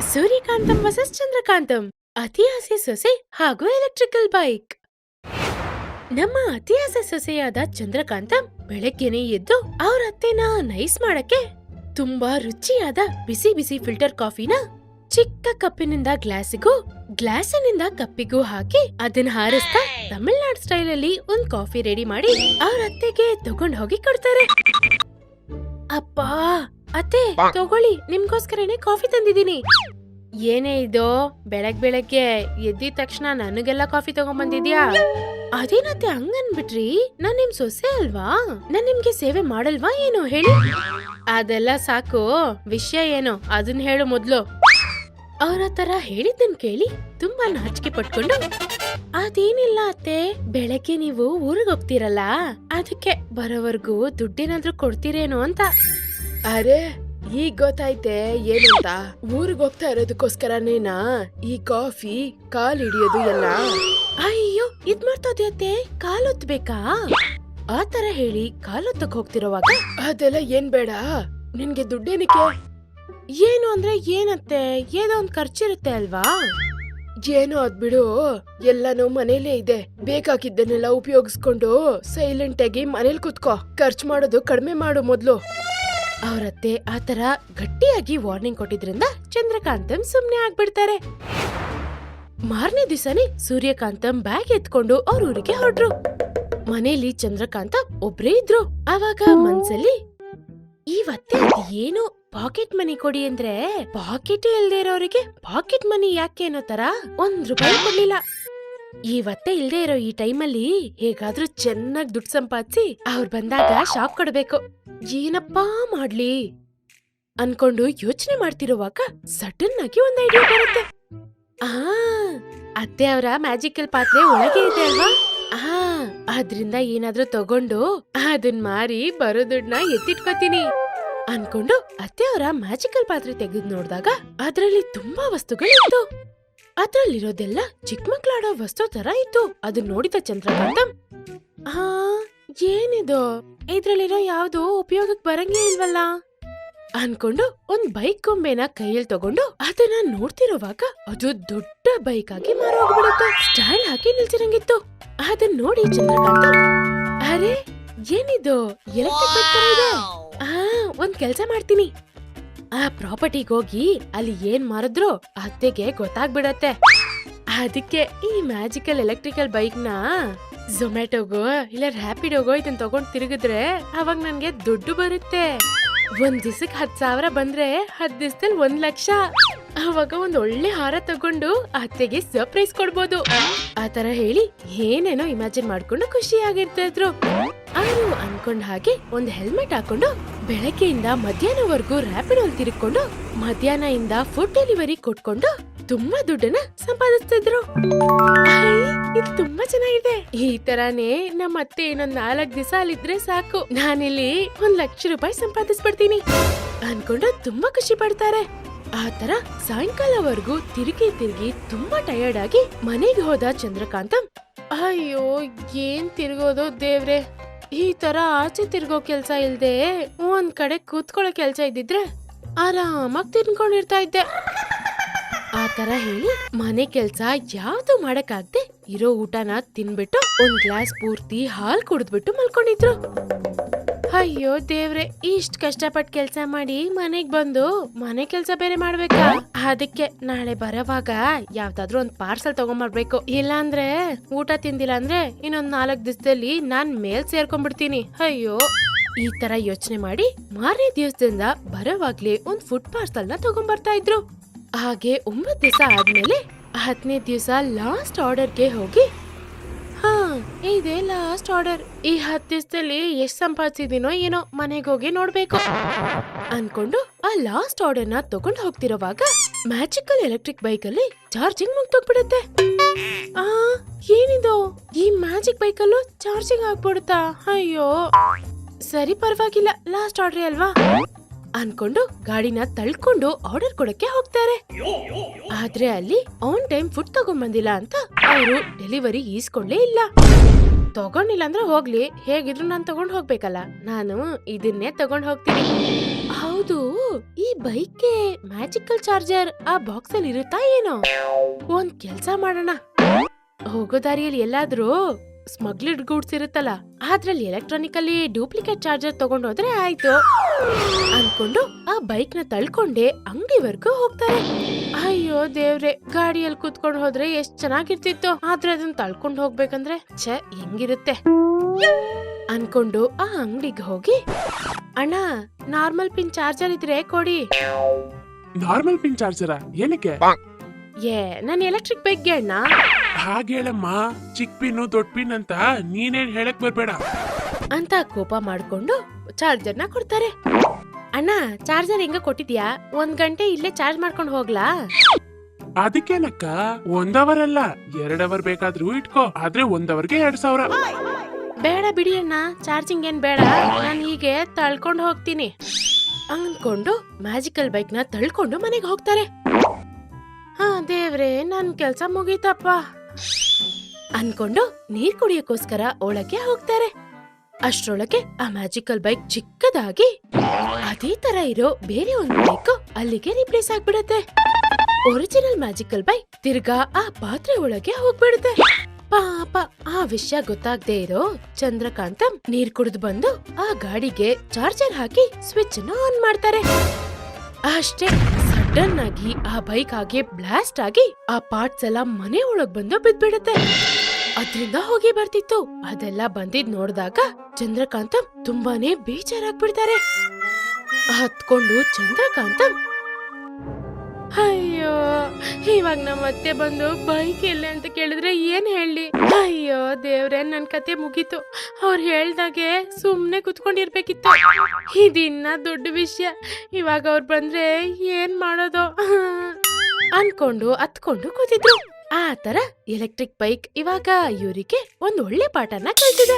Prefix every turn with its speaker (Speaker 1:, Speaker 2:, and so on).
Speaker 1: ಸೂರ್ಯಕಾಂತಂ versus Chandrakantham ಅತಿ ಆಸೆ ಸೊಸೆ ಹಾಗೂ ಎಲೆಕ್ಟ್ರಿಕಲ್ ಬೈಕ್ ನಮ್ಮ ಅತಿ ಆಸೆ ಸೊಸೆಯಾದ ಚಂದ್ರಕಾಂತಂ ಬೆಳಗ್ಗೆನೆ ಎದ್ದು ಅವ್ರ ಅತ್ತೆನ ನೈಸ್ ಮಾಡಕ್ಕೆ ತುಂಬಾ ರುಚಿಯಾದ ಬಿಸಿ ಬಿಸಿ ಫಿಲ್ಟರ್ ಕಾಫಿನ ಚಿಕ್ಕ ಕಪ್ಪಿನಿಂದ ಗ್ಲಾಸಿಗೂ, ಗ್ಲಾಸಿನಿಂದ ಕಪ್ಪಿಗೂ ಹಾಕಿ ಅದನ್ನ ಹಾರಿಸ್ತಾ ತಮಿಳ್ನಾಡು ಸ್ಟೈಲ್ ಅಲ್ಲಿ ಒಂದ್ ಕಾಫಿ ರೆಡಿ ಮಾಡಿ ಅವ್ರ ಅತ್ತೆಗೆ ತಗೊಂಡ್ ಹೋಗಿ ಕೊಡ್ತಾರೆ. ಅಪ್ಪಾ! ಅತ್ತೆ ತಗೊಳ್ಳಿ ನಿಮ್ಗೋಸ್ಕರನೇ ಕಾಫಿ ತಂದಿದ್ದೀನಿ. ಏನೇ ಇದು? ಬೆಳಗ್ ಬೆಳಗ್ಗೆ ಎದ್ದಿದ ತಕ್ಷಣ ನನಗೆಲ್ಲ ಕಾಫಿ ತಗೊಂಬಂದಿದ್ಯಾ? ಅದೇನತ್ತೆ ಹಂಗನ್ಬಿಟ್ರಿ? ನಾನ್ ನಿಮ್ ಸೊಸೆ ಅಲ್ವಾ? ನಾನ್ ನಿಮ್ಗೆ ಸೇವೆ ಮಾಡಲ್ವಾ ಏನು ಹೇಳಿ? ಅದೆಲ್ಲ ಸಾಕು. ವಿಷಯ ಏನು? ಅದನ್ನ ಹೇಳು ಮೊದ್ಲು. ಅವ್ರ ತರ ಹೇಳಿದ್ದನ್ ಕೇಳಿ ತುಂಬಾ ನಾಚಿಕೆ ಪಟ್ಕೊಂಡು ಅದೇನಿಲ್ಲ ಅತ್ತೆ ಬೆಳಗ್ಗೆ ನೀವು ಊರಿಗೆ ಹೋಗ್ತಿರಲ್ಲ ಅದಕ್ಕೆ ಬರೋವರ್ಗೂ ದುಡ್ಡೇನಾದ್ರೂ ಕೊಡ್ತೀರೇನೋ ಅಂತ.
Speaker 2: ಅರೆ ಈಗ ಗೊತ್ತಾಯ್ತೆ ಏನಂತ? ಊರಿಗೆ ಹೋಗ್ತಾ ಇರೋದಕ್ಕೋಸ್ಕರನೇನಾ ಈ ಕಾಫಿ ಕಾಲ್ ಹಿಡಿಯೋದು ಎಲ್ಲ?
Speaker 1: ಅಯ್ಯೋ ಇದ್ ಮಾಡ್ತೋದೆ ಕಾಲ್ ಕಾಲೊತ್ಬೇಕಾ ಆ ತರ ಹೇಳಿ ಕಾಲೊತ್ತಕ್ ಹೋಗ್ತಿರೋವಾಗ?
Speaker 2: ಅದೆಲ್ಲ ಏನ್ ಬೇಡ. ನಿನ್ಗೆ ದುಡ್ಡೇನಕ್ಕೆ?
Speaker 1: ಏನು ಅಂದ್ರೆ ಏನತ್ತೆ? ಏನೋ ಒಂದ್ ಖರ್ಚಿರುತ್ತೆ ಅಲ್ವಾ?
Speaker 2: ಏನೋ ಅದ್ಬಿಡು ಎಲ್ಲಾನು ಮನೇಲೇ ಇದೆ. ಬೇಕಾಗಿದ್ದನ್ನೆಲ್ಲ ಉಪಯೋಗಿಸ್ಕೊಂಡು ಸೈಲೆಂಟ್ ಆಗಿ ಮನೇಲಿ ಕುತ್ಕೋ. ಖರ್ಚು ಮಾಡೋದು ಕಡಿಮೆ ಮಾಡು ಮೊದ್ಲು.
Speaker 1: ಅವ್ರತ್ತೆ ತರ ಗಟ್ಟಿಯಾಗಿ ವಾರ್ನಿಂಗ್ ಕೊಟ್ಟಿದ್ರಿಂದ ಚಂದ್ರಕಾಂತಂ ಸುಮ್ನೆ ಆಗ್ಬಿಡ್ತಾರೆ. ಮಾರನೇ ದಿವಸನೇ ಸೂರ್ಯಕಾಂತಂ ಬ್ಯಾಗ್ ಎತ್ಕೊಂಡು ಅವ್ರ ಊರಿಗೆ ಹೊರಟ್ರು. ಮನೇಲಿ ಚಂದ್ರಕಾಂತ ಒಬ್ರೇ ಇದ್ರು. ಅವಾಗ ಮನ್ಸಲ್ಲಿ ಇವತ್ತೆ ಏನು ಪಾಕೆಟ್ ಮನಿ ಕೊಡಿ ಅಂದ್ರೆ ಪಾಕೆಟ್ ಇಲ್ದೇ ಇರೋರಿಗೆ ಪಾಕೆಟ್ ಮನಿ ಯಾಕೆ ಅನ್ನೋ ತರ ಒಂದ್ ರೂಪಾಯಿ ಕೊಡ್ಲಿಲ್ಲ. ಇವತ್ತೆ ಇಲ್ದೇ ಇರೋ ಈ ಟೈಮಲ್ಲಿ ಹೇಗಾದ್ರೂ ಚೆನ್ನಾಗ್ ದುಡ್ಡು ಸಂಪಾದಿಸಿ ಅವ್ರು ಬಂದಾಗ ಶಾಪ್ ಕೊಡ್ಬೇಕು. ಏನಪ್ಪಾ ಮಾಡ್ಲಿ? ಅನ್ಕೊಂಡು ಯೋಚನೆ ಮಾಡ್ತಿರುವಾಗ ಸಡನ್ ಆಗಿ ಒಂದ್ ಐಡಿಯಾ ಬರುತ್ತೆ. ಆ, ಅತ್ತೆ ಅವರ ಮ್ಯಾಜಿಕಲ್ ಪಾತ್ರೆ ಒಳಗೆ ಇದೆ ಅಲ್ವಾ? ಆ, ಅದ್ರಿಂದ ಏನಾದ್ರೂ ತಗೊಂಡು ಅದನ್ ಮಾರಿ ಬರೋ ದುಡ್ಡನ್ನ ಎತ್ತಿಟ್ಕೋತೀನಿ. ಅನ್ಕೊಂಡು ಅತ್ತೆ ಅವರ ಮ್ಯಾಜಿಕಲ್ ಪಾತ್ರೆ ತೆಗೆದು ನೋಡಿದಾಗ ಅದರಲ್ಲಿ ತುಂಬಾ ವಸ್ತುಗಳಿತ್ತು. ಅದ್ರಲ್ಲಿರೋದೆಲ್ಲ ಚಿಕ್ಕ ಮಕ್ಕಳಾಡೋ ವಸ್ತು ತರ ಇತ್ತು. ಅದನ್ನ ನೋಡಿದ ಚಂದ್ರಕಾಂತ ಹಾ ಏನಿದು? ಇದ್ರಲ್ಲಿರೋ ಯಾವ್ದು ಉಪಯೋಗಕ್ ಬರಂಗೇ ಇಲ್ವಲ್ಲ? ಅನ್ಕೊಂಡು ಒಂದ್ ಬೈಕ್ ಗೊಂಬೆನ ಕೈಯಲ್ಲಿ ತಗೊಂಡು ಅದನ್ನ ನೋಡ್ತಿರುವಾಗ ಅದು ದೊಡ್ಡ ಬೈಕ್ ಆಗಿ ಮಾರೋಗ್ಬಿಡುತ್ತೆ. ಸ್ಟ್ಯಾಂಡ್ ಹಾಕಿ ನಿಲ್ಸಿರಂಗಿತ್ತು. ಅದನ್ನ ನೋಡಿ ಚಂದ್ರಕಾಂತ ಅರೆ ಏನಿದು? ಎಲೆಕ್ಟ್ರಿಕ್ ಬೈಕ್ ತರ ಇದೆ. ಆ ಒಂದ್ ಕೆಲ್ಸ ಮಾಡ್ತೀನಿ. ಆ ಪ್ರಾಪರ್ಟಿಗೆ ಹೋಗಿ ಅಲ್ಲಿ ಏನ್ ಮಾರಿದ್ರು ಅತ್ತೆಗೆ ಗೊತ್ತಾಗ್ಬಿಡತ್ತೆ. ಅದಕ್ಕೆ ಈ ಮ್ಯಾಜಿಕಲ್ ಎಲೆಕ್ಟ್ರಿಕಲ್ ಬೈಕ್ನ ಝೊಮ್ಯಾಟೊಗೋ ಇಲ್ಲ ರ್ಯಾಪಿಡೋಗೋ ಇದನ್ನ ತಗೊಂಡ್ ತಿರುಗಿದ್ರೆ ಅವಾಗ ನನ್ಗೆ ದುಡ್ಡು ಬರುತ್ತೆ. ಒಂದ್ ದಿವಸಕ್ಕೆ ಹತ್ ಸಾವಿರ ಬಂದ್ರೆ ಹತ್ ದಿವಸದಲ್ಲಿ ಒಂದ್ ಲಕ್ಷ. ಅವಾಗ ಒಂದ್ ಒಳ್ಳೆ ಹಾರ ತಗೊಂಡು ಅತ್ತೆಗೆ ಸರ್ಪ್ರೈಸ್ ಕೊಡ್ಬೋದು. ಆತರ ಹೇಳಿ ಏನೇನೋ ಇಮ್ಯಾಜಿನ್ ಮಾಡ್ಕೊಂಡು ಖುಷಿಯಾಗಿರ್ತಾ ಇದ್ರು ಅವರು ಅನ್ಕೊಂಡ್ ಹಾಗೆ ಒಂದು ಹೆಲ್ಮೆಟ್ ಹಾಕೊಂಡು ಬೆಳಗ್ಗೆಯಿಂದ ಮಧ್ಯಾಹ್ನವರೆಗೂ ರ್ಯಾಪಿಡ್ ಅಲ್ಲಿ ಮಧ್ಯಾಹ್ನ ಇಂದ ಫುಡ್ ಡೆಲಿವರಿ ಕೊಟ್ಕೊಂಡು ತುಂಬಾ ದುಡ್ಡನ್ನ ಸಂಪಾದಿಸ್ತಿದ್ರು. ಇದು ತುಂಬಾ ಚೆನ್ನಾಗಿದೆ. ಈ ತರಾನೇ ನಮ್ಮ ಅತ್ತೆ ಇನ್ನೊಂದ್ ನಾಲ್ಕ್ ದಿವಸ ಅಲ್ಲಿದ್ರೆ ಸಾಕು. ನಾನಿಲ್ಲಿ ಒಂದ್ ಲಕ್ಷ ರೂಪಾಯಿ ಸಂಪಾದಿಸ್ಬಿಡ್ತೀನಿ ಅನ್ಕೊಂಡು ತುಂಬಾ ಖುಷಿ ಪಡ್ತಾರೆ. ಆ ತರ ಸಾಯಂಕಾಲವರೆಗೂ ತಿರುಗಿ ತಿರುಗಿ ತುಂಬಾ ಟಯರ್ಡ್ ಆಗಿ ಮನೆಗೆ ಹೋದ ಚಂದ್ರಕಾಂತಂ, ಅಯ್ಯೋ, ಏನ್ ತಿರುಗೋದು ದೇವ್ರೆ? ಈ ತರ ಆಚೆ ತಿರ್ಗೋ ಕೆಲ್ಸ ಇಲ್ದೆ ಒಂದ್ ಕಡೆ ಕೂತ್ಕೊಳ್ಳೋ ಕೆಲ್ಸ ಇದ್ದಿದ್ರೆ ಆರಾಮಾಗಿ ತಿನ್ಕೊಂಡಿರ್ತಾ ಇದ್ದೆ. ಆ ತರ ಹೇಳಿ ಮನೆ ಕೆಲ್ಸ ಯಾವ್ದು ಮಾಡಕ್ಕಾಗ್ದೆ ಇರೋ ಊಟನ ತಿನ್ಬಿಟ್ಟು ಒಂದ್ ಗ್ಲಾಸ್ ಪೂರ್ತಿ ಹಾಲ್ ಕುಡಿದ್ಬಿಟ್ಟು ಮಲ್ಕೊಂಡಿದ್ರು. ಅಯ್ಯೋ ದೇವ್ರೆ, ಇಷ್ಟ್ ಕಷ್ಟಪಟ್ಟು ಕೆಲಸ ಮಾಡಿ ಮನೆಗ್ ಬಂದು ಮನೆ ಕೆಲಸ ಬೇರೆ ಮಾಡ್ಬೇಕಾ? ಅದಕ್ಕೆ ನಾಳೆ ಬರೋವಾಗ ಯಾವ್ದಾದ್ರು ಒಂದ್ ಪಾರ್ಸಲ್ ತಗೊಂಬರ್ಬೇಕು. ಇಲ್ಲಾಂದ್ರೆ ಊಟ ತಿಂದಿಲ್ಲ ಅಂದ್ರೆ ಇನ್ನೊಂದ್ ನಾಲ್ಕ್ ದಿವಸದಲ್ಲಿ ನಾನ್ ಮೇಲ್ ಸೇರ್ಕೊಂಡ್ಬಿಡ್ತೀನಿ. ಅಯ್ಯೋ, ಈ ತರ ಯೋಚನೆ ಮಾಡಿ ಮಾರನೇ ದಿವಸದಿಂದ ಬರೋವಾಗ್ಲೇ ಒಂದ್ ಫುಡ್ ಪಾರ್ಸಲ್ನ ತಗೊಂಡ್ಬರ್ತಾ ಇದ್ರು. ಹಾಗೆ ಒಂಬತ್ ದಿವಸ ಆದ್ಮೇಲೆ ಹತ್ತನೇ ದಿವಸ ಲಾಸ್ಟ್ ಆರ್ಡರ್ಗೆ ಹೋಗಿ ಇದೇ ಲಾಸ್ಟ್ ಆರ್ಡರ್ ಈ ಹತ್ತು ದಿವಸದಲ್ಲಿ ಎಷ್ಟ್ ಸಂಪಾದಿಸಿದೀನೋ ಏನೋ ಮನೆಗೆ ಹೋಗಿ ನೋಡ್ಬೇಕು. ಅನ್ಕೊಂಡು ಆ ಲಾಸ್ಟ್ ಆರ್ಡರ್ನ ತಗೊಂಡ್ ಹೋಗ್ತಿರೋವಾಗ ಮ್ಯಾಜಿಕಲ್ ಎಲೆಕ್ಟ್ರಿಕ್ ಬೈಕ್ ಅಲ್ಲಿ ಚಾರ್ಜಿಂಗ್ ಮುಗ್ದೋಗ್ಬಿಡುತ್ತೆ. ಆ, ಏನಿದು? ಈ ಮ್ಯಾಜಿಕ್ ಬೈಕ್ ಅಲ್ಲೂ ಚಾರ್ಜಿಂಗ್ ಆಗ್ಬಿಡುತ್ತಾ? ಅಯ್ಯೋ. ಸರಿ, ಪರವಾಗಿಲ್ಲ. ಲಾಸ್ಟ್ ಆರ್ಡರ್ ಅಲ್ವಾ? ಅನ್ಕೊಂಡು ಗಾಡಿನ ತಳ್ಕೊಂಡು ಆರ್ಡರ್ ಕೊಡಕ್ಕೆ ಹೋಗ್ತಾರೆ. ಆದ್ರೆ ಅಲ್ಲಿ ಆನ್ ಟೈಮ್ ಫುಡ್ ತಗೊಂಬಂದಿಲ್ಲ ಅಂತ ಅವರು ಡೆಲಿವರಿ ಈಸ್ಕೊಳ್ಳೇ ಇಲ್ಲ. ತಗೊಂಡಿಲ್ಲ ಅಂದ್ರೆ ಹೋಗ್ಲಿ, ಹೇಗಿದ್ರು ನಾನು ತಗೊಂಡ್ ಹೋಗ್ಬೇಕಲ್ಲ. ನಾನು ಇದನ್ನೇ ತಗೊಂಡ್ ಹೋಗ್ತೀನಿ. ಹೌದು, ಈ ಬೈಕ್ಗೆ ಮ್ಯಾಜಿಕಲ್ ಚಾರ್ಜರ್ ಆ ಬಾಕ್ಸ್ ಅಲ್ಲಿ ಇರುತ್ತಾ ಏನೋ? ಒಂದ್ ಕೆಲ್ಸ ಮಾಡೋಣ. ಹೋಗೋ ದಾರಿಯಲ್ಲಿ ಎಲ್ಲಾದ್ರೂ ಸ್ಮಗ್ಲಿಡ್ ಗೂಡ್ಸ್ ಇರುತ್ತಲ್ಲ, ಅದ್ರಲ್ಲಿ ಎಲೆಕ್ಟ್ರಾನಿಕ್ ಅಲ್ಲಿ ಡೂಪ್ಲಿಕೇಟ್ ಚಾರ್ಜರ್ ತಗೊಂಡೋದ್ರೆ ಆಯ್ತು. ಅನ್ಕೊಂಡು ಆ ಬೈಕ್ನ ತಳ್ಕೊಂಡೆ ಅಂಗಡಿವರೆಗೂ ಹೋಗ್ತಾರೆ. ಅಯ್ಯೋ ದೇವ್ರೆ ಗಾಡಿಯಲ್ಲಿ ಕುತ್ಕೊಂಡು ಹೋದ್ರೆ ಎಷ್ಟ್ ಚೆನ್ನಾಗಿರ್ತಿತ್ತು. ಆದ್ರೆ ಅದನ್ನ ತಳ್ಕೊಂಡು ಹೋಗ್ಬೇಕಂದ್ರೆ ಛೆ ಹೆಂಗಿರುತ್ತೆ? ಅನ್ಕೊಂಡು ಆ ಅಂಗಡಿಗೆ ಹೋಗಿ ಅಣ್ಣ ನಾರ್ಮಲ್ ಪಿನ್ ಚಾರ್ಜರ್ ಇದ್ರೆ ಕೊಡಿ.
Speaker 3: ನಾರ್ಮಲ್ ಪಿನ್ ಚಾರ್ಜರ? ಏನಕ್ಕೆ?
Speaker 1: ಏ ನನ್ ಎಲೆಕ್ಟ್ರಿಕ್ ಬೈಕ್ಗೆ ಅಣ್ಣ.
Speaker 3: ಹಾಗೇಳಮ್ಮ ಚಿಕ್ಕ ಪಿನ್ನು ದೊಡ್ಡ ಪಿನ್ ಅಂತ ನೀನೇನ್ ಹೇಳಕ್ ಬರ್ಬೇಡ.
Speaker 1: ಅಂತ ಕೋಪ ಮಾಡ್ಕೊಂಡು ಚಾರ್ಜರ್ನ ಕೊಡ್ತಾರೆ. ಅಣ್ಣ ಚಾರ್ಜರ್ ಹೆಂಗ ಕೊಟ್ಟಿದ್ಯಾ? ಒಂದ್ ಗಂಟೆ ಇಲ್ಲೇ ಚಾರ್ಜ್ ಮಾಡ್ಕೊಂಡು ಹೋಗ್ಲಾ?
Speaker 3: ಅದಕ್ಕೇನಕ್ಕ ಒಂದ್ ಅವರ್ ಅಲ್ಲ ಎರಡ್ ಅವರ್ ಬೇಕಾದ್ರೂ ಇಟ್ಕೋ ಆದ್ರೆ ಒಂದ್ ಅವರ್ಗೆ ಎರಡ್ ಸಾವಿರ.
Speaker 1: ಬೇಡ ಬಿಡಿ ಅಣ್ಣ ಚಾರ್ಜಿಂಗ್ ಏನ್ ಬೇಡ. ನಾನು ಹೀಗೆ ತಳ್ಕೊಂಡು ಹೋಗ್ತೀನಿ. ಅಂದ್ಕೊಂಡು ಮ್ಯಾಜಿಕಲ್ ಬೈಕ್ನ ತಳ್ಕೊಂಡು ಮನೆಗೆ ಹೋಗ್ತಾರೆ. ಹಾ ದೇವ್ರೆ ನನ್ ಕೆಲ್ಸ ಮುಗೀತಪ್ಪ. ಅನ್ಕೊಂಡು ನೀರ್ ಕುಡಿಯಕ್ಕೋಸ್ಕರ ಒಳಗೆ ಹೋಗ್ತಾರೆ. ಅಷ್ಟ್ರೊಳಗೆ ಆ ಮ್ಯಾಜಿಕಲ್ ಬೈಕ್ ಚಿಕ್ಕದಾಗಿ ಅದೇ ತರ ಇರೋ ಬೇರೆ ಒಂದು ಬೈಕ್ ಅಲ್ಲಿಗೆ ರಿಪ್ಲೇಸ್ ಆಗ್ಬಿಡತ್ತೆ. ಒರಿಜಿನಲ್ ಮ್ಯಾಜಿಕಲ್ ಬೈಕ್ ತಿರ್ಗಾ ಆ ಪಾತ್ರೆ ಒಳಗೆ ಹೋಗ್ಬಿಡುತ್ತೆ. ಪಾಪ, ಆ ವಿಷಯ ಗೊತ್ತಾಗ್ದೇ ಇರೋ ಚಂದ್ರಕಾಂತ ನೀರ್ ಕುಡಿದು ಬಂದು ಆ ಗಾಡಿಗೆ ಚಾರ್ಜರ್ ಹಾಕಿ ಸ್ವಿಚ್ ಅನ್ನು ಆನ್ ಮಾಡ್ತಾರೆ. ಅಷ್ಟೇ ಸಡನ್ ಆಗಿ ಆ ಬೈಕ್ ಆಗಿ ಬ್ಲಾಸ್ಟ್ ಆಗಿ ಆ ಪಾರ್ಟ್ಸ್ ಎಲ್ಲ ಮನೆ ಒಳಗ್ ಬಂದು ಬಿದ್ಬಿಡುತ್ತೆ. ಅದ್ರಿಂದ ಹೋಗಿ ಬರ್ತಿತ್ತು. ಅದೆಲ್ಲ ಬಂದಿದ್ ನೋಡಿದಾಗ ಚಂದ್ರಕಾಂತಂ ತುಂಬಾನೇ ಬೇಜಾರಾಗ್ಬಿಡ್ತಾರೆ. ಹತ್ಕೊಂಡು ಚಂದ್ರಕಾಂತಂ, ಅಯ್ಯೋ, ಇವಾಗ ನಮ್ಮ ಅತ್ತೆ ಬಂದು ಬೈಕ್ ಎಲ್ಲ ಅಂತ ಕೇಳಿದ್ರೆ ಏನ್ ಹೇಳಿ? ಅಯ್ಯೋ, ದೇವ್ರೆ, ನನ್ ಕತೆ ಮುಗೀತು. ಅವ್ರು ಹೇಳ್ದಾಗೆ ಸುಮ್ನೆ ಕುತ್ಕೊಂಡಿರ್ಬೇಕಿತ್ತು. ಇದಿನ್ನ ದೊಡ್ಡ ವಿಷಯ. ಇವಾಗ ಅವ್ರು ಬಂದ್ರೆ ಏನ್ ಮಾಡೋದು? ಅನ್ಕೊಂಡು ಹತ್ಕೊಂಡು ಕೂತಿದ್ರು. ಆ ತರ ಎಲೆಕ್ಟ್ರಿಕ್ ಬೈಕ್ ಇವಾಗ ಇವರಿಗೆ ಒಂದು ಒಳ್ಳೆ ಪಾಠನ ಕಲ್ತಿದೆ.